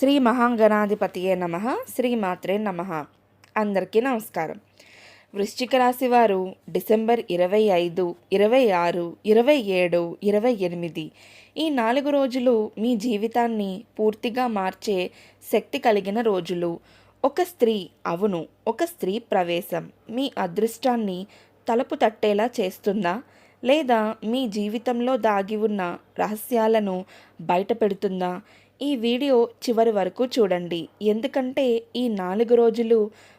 శ్రీ మహాగణాధిపతియే నమ శ్రీమాత్రే నమ. అందరికీ నమస్కారం. వృశ్చిక రాశి వారు డిసెంబర్ ఇరవై ఐదు ఇరవై ఆరు ఇరవై ఏడు ఇరవై ఎనిమిది ఈ నాలుగు రోజులు మీ జీవితాన్ని పూర్తిగా మార్చే శక్తి కలిగిన రోజులు. ఒక స్త్రీ అవును ఒక స్త్రీ ప్రవేశం మీ అదృష్టాన్ని తలుపు తట్టేలా చేస్తుందా? లేదా మీ జీవితంలో దాగి ఉన్న రహస్యాలను బయటపెడుతుందా? ఈ వీడియో చివరి వరకు చూడండి. ఎందుకంటే ఈ నాలుగు రోజులు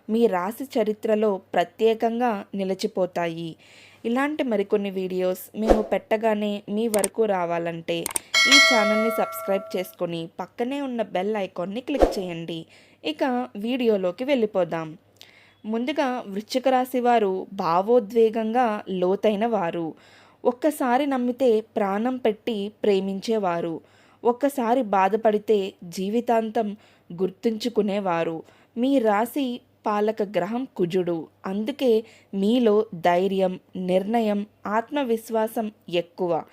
మీ రాశి చరిత్రలో ప్రత్యేకంగా నిలిచిపోతాయి. ఇలాంటి మరికొన్ని వీడియోస్ మేము పెట్టగానే మీ వరకు రావాలంటే ఈ ఛానల్ని సబ్స్క్రైబ్ చేసుకొని పక్కనే ఉన్న బెల్ ఐకాన్ని క్లిక్ చేయండి. ఇక వీడియోలోకి వెళ్ళిపోదాం. ముందుగా వృశ్చిక రాశి వారు భావోద్వేగంగా లోతైన వారు. ఒక్కసారి నమ్మితే ప్రాణం పెట్టి ప్రేమించేవారు. ఒక్కసారి బాధపడితే జీవితాంతం గుర్తుంచుకునేవారు. మీ రాశి పాలక గ్రహం కుజుడు. అందుకే మీలో ధైర్యం నిర్ణయం ఆత్మవిశ్వాసం ఎక్కువ.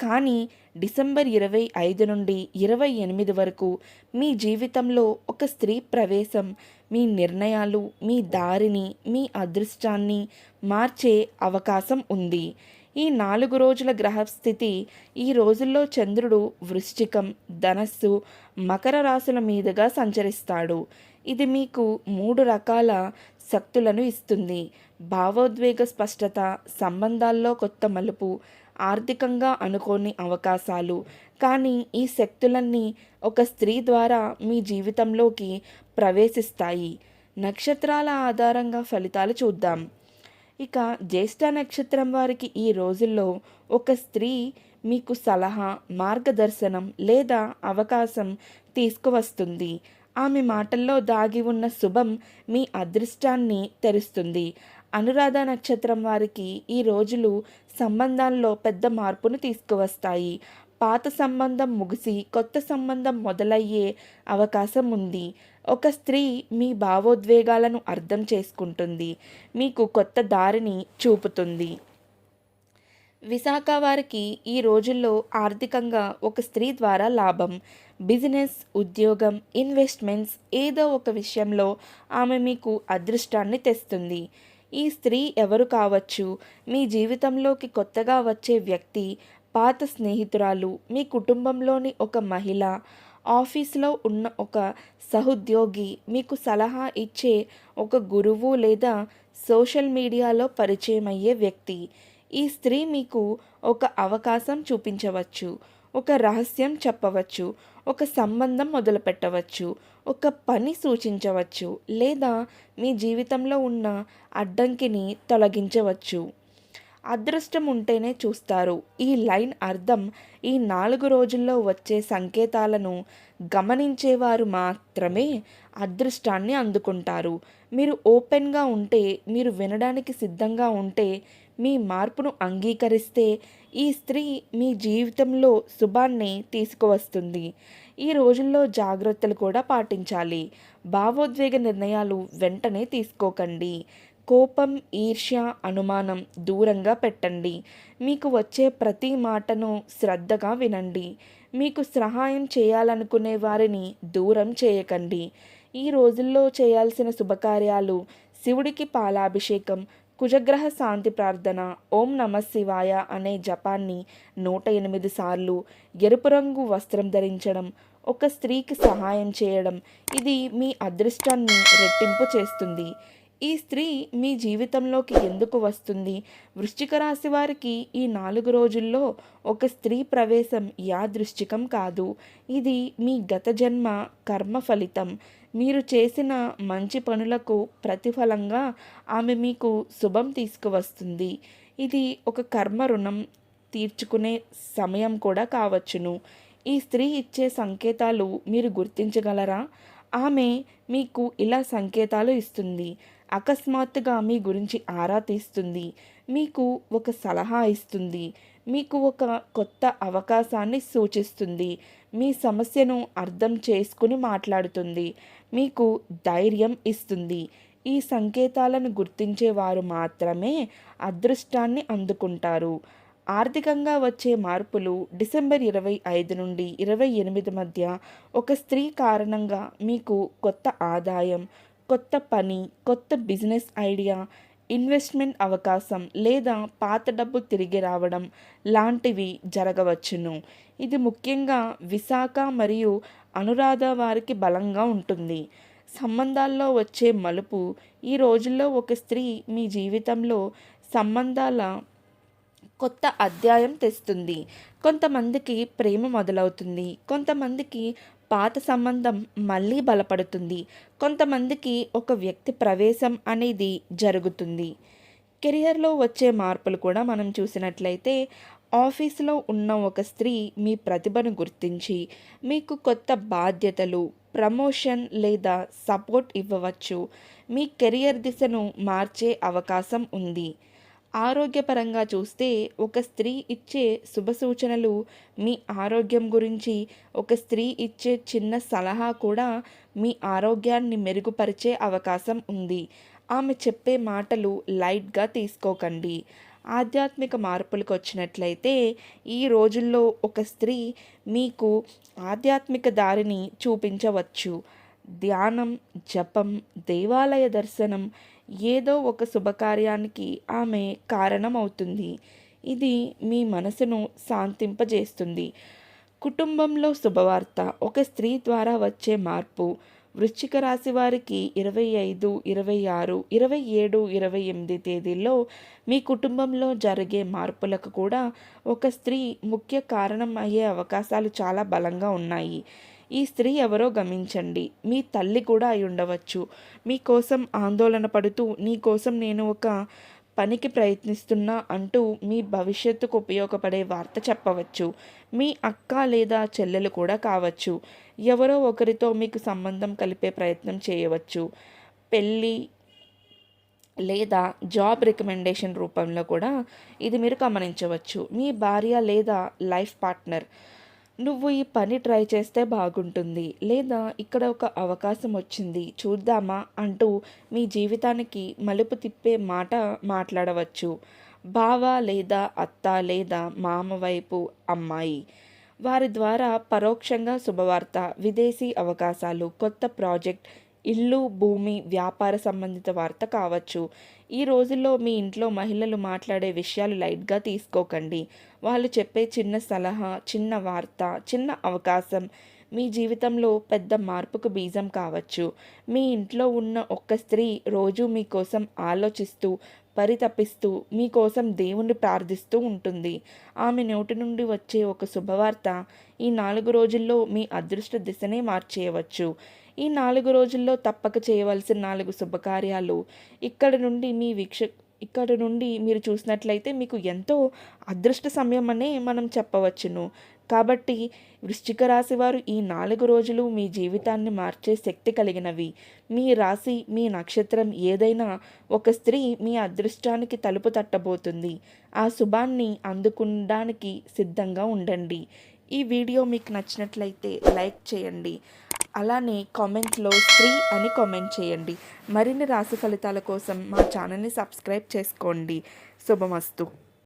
కానీ డిసెంబర్ ఇరవై ఐదు నుండి ఇరవై ఎనిమిది వరకు మీ జీవితంలో ఒక స్త్రీ ప్రవేశం మీ నిర్ణయాలు మీ దారిని మీ అదృష్టాన్ని మార్చే అవకాశం ఉంది. ఈ నాలుగు రోజుల గ్రహస్థితి ఈ రోజుల్లో చంద్రుడు వృశ్చికం ధనస్సు మకర రాశుల మీదుగా సంచరిస్తాడు. ఇది మీకు మూడు రకాల శక్తులను ఇస్తుంది. భావోద్వేగ స్పష్టత సంబంధాల్లో కొత్త మలుపు ఆర్థికంగా అనుకోని అవకాశాలు. కానీ ఈ శక్తులన్నీ ఒక స్త్రీ ద్వారా మీ జీవితంలోకి ప్రవేశిస్తాయి. నక్షత్రాల ఆధారంగా ఫలితాలు చూద్దాం. ఇక జ్యేష్ఠ నక్షత్రం వారికి ఈ రోజుల్లో ఒక స్త్రీ మీకు సలహా మార్గదర్శనం లేదా అవకాశం తీసుకువస్తుంది. ఆమె మాటల్లో దాగి ఉన్న శుభం మీ అదృష్టాన్ని తెరుస్తుంది. అనురాధ నక్షత్రం వారికి ఈ రోజులు సంబంధాల్లో పెద్ద మార్పును తీసుకువస్తాయి. పాత సంబంధం ముగిసి కొత్త సంబంధం మొదలయ్యే అవకాశం ఉంది. ఒక స్త్రీ మీ భావోద్వేగాలను అర్థం చేసుకుంటుంది. మీకు కొత్త దారిని చూపుతుంది. విశాఖ వారికి ఈ రోజుల్లో ఆర్థికంగా ఒక స్త్రీ ద్వారా లాభం. బిజినెస్ ఉద్యోగం ఇన్వెస్ట్మెంట్స్ ఏదో ఒక విషయంలో ఆమె మీకు అదృష్టాన్ని తెస్తుంది. ఈ స్త్రీ ఎవరు కావచ్చు? మీ జీవితంలోకి కొత్తగా వచ్చే వ్యక్తి పాత స్నేహితురాలు మీ కుటుంబంలోని ఒక మహిళ ఆఫీస్లో ఉన్న ఒక సహోద్యోగి మీకు సలహా ఇచ్చే ఒక గురువు లేదా సోషల్ మీడియాలో పరిచయం అయ్యే వ్యక్తి. ఈ స్త్రీ మీకు ఒక అవకాశం చూపించవచ్చు ఒక రహస్యం చెప్పవచ్చు ఒక సంబంధం మొదలుపెట్టవచ్చు ఒక పని సూచించవచ్చు లేదా మీ జీవితంలో ఉన్న అడ్డంకిని తొలగించవచ్చు. అదృష్టం ఉంటేనే చూస్తారు. ఈ లైన్ అర్థం ఈ నాలుగు రోజుల్లో వచ్చే సంకేతాలను గమనించేవారు మాత్రమే అదృష్టాన్ని అందుకుంటారు. మీరు ఓపెన్గా ఉంటే మీరు వినడానికి సిద్ధంగా ఉంటే మీ మార్పును అంగీకరిస్తే ఈ స్త్రీ మీ జీవితంలో శుభాన్ని తీసుకువస్తుంది. ఈ రోజుల్లో జాగ్రత్తలు కూడా పాటించాలి. భావోద్వేగ నిర్ణయాలు వెంటనే తీసుకోకండి. కోపం ఈర్ష్య అనుమానం దూరంగా పెట్టండి. మీకు వచ్చే ప్రతి మాటను శ్రద్ధగా వినండి. మీకు సహాయం చేయాలనుకునే వారిని దూరం చేయకండి. ఈ రోజుల్లో చేయాల్సిన శుభకార్యాలు శివుడికి పాలాభిషేకం కుజగ్రహ శాంతి ప్రార్థన ఓం నమ శివాయ అనే జపాన్ని నూట ఎనిమిది సార్లు ఎరుపు రంగు వస్త్రం ధరించడం ఒక స్త్రీకి సహాయం చేయడం ఇది మీ అదృష్టాన్ని రెట్టింపు చేస్తుంది. ఈ స్త్రీ మీ జీవితంలోకి ఎందుకు వస్తుంది? వృశ్చిక రాశి వారికి ఈ నాలుగు రోజుల్లో ఒక స్త్రీ ప్రవేశం యాదృశ్చికం కాదు. ఇది మీ గత జన్మ కర్మ ఫలితం. మీరు చేసిన మంచి పనులకు ప్రతిఫలంగా ఆమె మీకు శుభం తీసుకువస్తుంది. ఇది ఒక కర్మ రుణం తీర్చుకునే సమయం కూడా కావచ్చును. ఈ స్త్రీ ఇచ్చే సంకేతాలు మీరు గుర్తించగలరా? ఆమె మీకు ఇలా సంకేతాలు ఇస్తుంది. అకస్మాత్తుగా మీ గురించి ఆరా తీస్తుంది. మీకు ఒక సలహా ఇస్తుంది. మీకు ఒక కొత్త అవకాశాన్ని సూచిస్తుంది. మీ సమస్యను అర్థం చేసుకుని మాట్లాడుతుంది. మీకు ధైర్యం ఇస్తుంది. ఈ సంకేతాలను గుర్తించేవారు మాత్రమే అదృష్టాన్ని అందుకుంటారు. ఆర్థికంగా వచ్చే మార్పులు డిసెంబర్ ఇరవై ఐదు నుండి ఇరవై ఎనిమిది మధ్య ఒక స్త్రీ కారణంగా మీకు కొత్త ఆదాయం కొత్త పని కొత్త బిజినెస్ ఐడియా ఇన్వెస్ట్మెంట్ అవకాశం లేదా పాత డబ్బు తిరిగి రావడం లాంటివి జరగవచ్చును. ఇది ముఖ్యంగా విశాఖ మరియు అనురాధ వారికి బలంగా ఉంటుంది. సంబంధాల్లో వచ్చే మలుపు ఈ రోజుల్లో ఒక స్త్రీ మీ జీవితంలో సంబంధాల కొత్త అధ్యాయం తెస్తుంది. కొంతమందికి ప్రేమ మొదలవుతుంది. కొంతమందికి పాత సంబంధం మళ్ళీ బలపడుతుంది. కొంతమందికి ఒక వ్యక్తి ప్రవేశం అనేది జరుగుతుంది. కెరియర్లో వచ్చే మార్పులు కూడా మనం చూసినట్లయితే ఆఫీసులో ఉన్న ఒక స్త్రీ మీ ప్రతిభను గుర్తించి మీకు కొత్త బాధ్యతలు ప్రమోషన్ లేదా సపోర్ట్ ఇవ్వవచ్చు. మీ కెరియర్ దిశను మార్చే అవకాశం ఉంది. ఆరోగ్యపరంగా చూస్తే ఒక స్త్రీ ఇచ్చే శుభ సూచనలు మీ ఆరోగ్యం గురించి ఒక స్త్రీ ఇచ్చే చిన్న సలహా కూడా మీ ఆరోగ్యాన్ని మెరుగుపరిచే అవకాశం ఉంది. ఆమె చెప్పే మాటలు లైట్గా తీసుకోకండి. ఆధ్యాత్మిక మార్పులకు వచ్చినట్లయితే ఈ రోజుల్లో ఒక స్త్రీ మీకు ఆధ్యాత్మిక దారిని చూపించవచ్చు. ధ్యానం జపం దేవాలయ దర్శనం ఏదో ఒక శుభకార్యానికి ఆమె కారణమవుతుంది. ఇది మీ మనసును శాంతింపజేస్తుంది. కుటుంబంలో శుభవార్త. ఒక స్త్రీ ద్వారా వచ్చే మార్పు. వృశ్చిక రాశి వారికి ఇరవై ఐదు ఇరవై ఆరు ఇరవై ఏడు ఇరవై ఎనిమిది తేదీల్లో మీ కుటుంబంలో జరిగే మార్పులకు కూడా ఒక స్త్రీ ముఖ్య కారణం అయ్యే అవకాశాలు చాలా బలంగా ఉన్నాయి. ఈ స్త్రీ ఎవరో గమనించండి. మీ తల్లి కూడా అయి ఉండవచ్చు. మీకోసం ఆందోళన పడుతూ నీ కోసం నేను ఒక పనికి ప్రయత్నిస్తున్నా అంటూ మీ భవిష్యత్తుకు ఉపయోగపడే వార్త చెప్పవచ్చు. మీ అక్క లేదా చెల్లెలు కూడా కావచ్చు. ఎవరో ఒకరితో మీకు సంబంధం కలిపే ప్రయత్నం చేయవచ్చు. పెళ్ళి లేదా జాబ్ రికమెండేషన్ రూపంలో కూడా ఇది మీరు గమనించవచ్చు. మీ భార్య లేదా లైఫ్ పార్ట్నర్ నువ్వు ఈ పని ట్రై చేస్తే బాగుంటుంది. లేదా ఇక్కడ ఒక అవకాశం వచ్చింది. చూద్దామా అంటూ మీ జీవితానికి మలుపు తిప్పే మాట మాట్లాడవచ్చు. బావ లేదా అత్త లేదా మామ వైపు అమ్మాయి. వారి ద్వారా పరోక్షంగా శుభవార్త విదేశీ అవకాశాలు కొత్త ప్రాజెక్ట్ ఇల్లు భూమి వ్యాపార సంబంధిత వార్త కావచ్చు. ఈ రోజుల్లో మీ ఇంట్లో మహిళలు మాట్లాడే విషయాలు లైట్గా తీసుకోకండి. వాళ్ళు చెప్పే చిన్న సలహా చిన్న వార్త చిన్న అవకాశం మీ జీవితంలో పెద్ద మార్పుకు బీజం కావచ్చు. మీ ఇంట్లో ఉన్న ఒక్క స్త్రీ రోజు మీకోసం ఆలోచిస్తూ పరితపిస్తూ మీకోసం దేవుణ్ణి ప్రార్థిస్తూ ఉంటుంది. ఆమె నోటి నుండి వచ్చే ఒక శుభవార్త ఈ నాలుగు రోజుల్లో మీ అదృష్ట దిశనే మార్చేయవచ్చు. ఈ నాలుగు రోజుల్లో తప్పక చేయవలసిన నాలుగు శుభకార్యాలు. ఇక్కడ నుండి మీ వీక్ష ఇక్కడ నుండి మీరు చూసినట్లయితే మీకు ఎంతో అదృష్ట సమయం అనే మనం చెప్పవచ్చును. కాబట్టి వృశ్చిక రాశి వారు ఈ నాలుగు రోజులు మీ జీవితాన్ని మార్చే శక్తి కలిగినవి. మీ రాశి మీ నక్షత్రం ఏదైనా ఒక స్త్రీ మీ అదృష్టానికి తలుపు తట్టబోతుంది. ఆ శుభాన్ని అందుకుండానికి సిద్ధంగా ఉండండి. ఈ వీడియో మీకు నచ్చినట్లయితే లైక్ చేయండి. అలానే కామెంట్లో స్త్రీ అని కామెంట్ చేయండి. మరిన్ని రాశి ఫలితాల కోసం మా ఛానల్ని సబ్స్క్రైబ్ చేసుకోండి. శుభమస్తు.